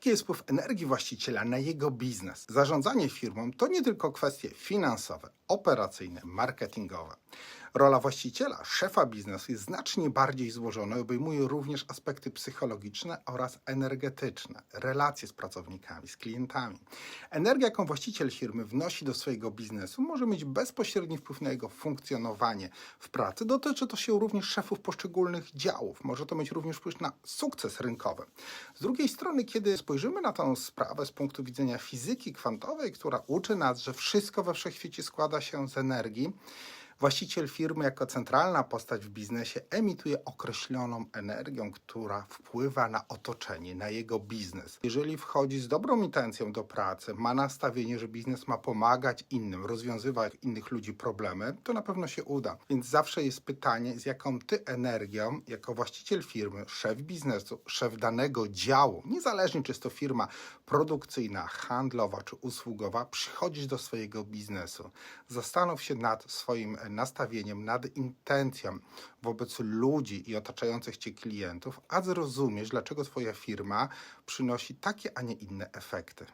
Jaki jest wpływ energii właściciela na jego biznes? Zarządzanie firmą to nie tylko kwestie finansowe, operacyjne, marketingowe. Rola właściciela, szefa biznesu jest znacznie bardziej złożona i obejmuje również aspekty psychologiczne oraz energetyczne, relacje z pracownikami, z klientami. Energia, jaką właściciel firmy wnosi do swojego biznesu, może mieć bezpośredni wpływ na jego funkcjonowanie w pracy. Dotyczy to się również szefów poszczególnych działów. Może to mieć również wpływ na sukces rynkowy. Z drugiej strony, kiedy spojrzymy na tę sprawę z punktu widzenia fizyki kwantowej, która uczy nas, że wszystko we wszechświecie składa się z energii, Właściciel firmy jako centralna postać w biznesie emituje określoną energią, która wpływa na otoczenie, na jego biznes. Jeżeli wchodzi z dobrą intencją do pracy, ma nastawienie, że biznes ma pomagać innym, rozwiązywać innych ludzi problemy, to na pewno się uda. Więc zawsze jest pytanie, z jaką ty energią, jako właściciel firmy, szef biznesu, szef danego działu, niezależnie czy jest to firma produkcyjna, handlowa czy usługowa, przychodzisz do swojego biznesu. Zastanów się nad swoim nastawieniem, nad intencją wobec ludzi i otaczających cię klientów, a zrozumiesz, dlaczego twoja firma przynosi takie, a nie inne efekty.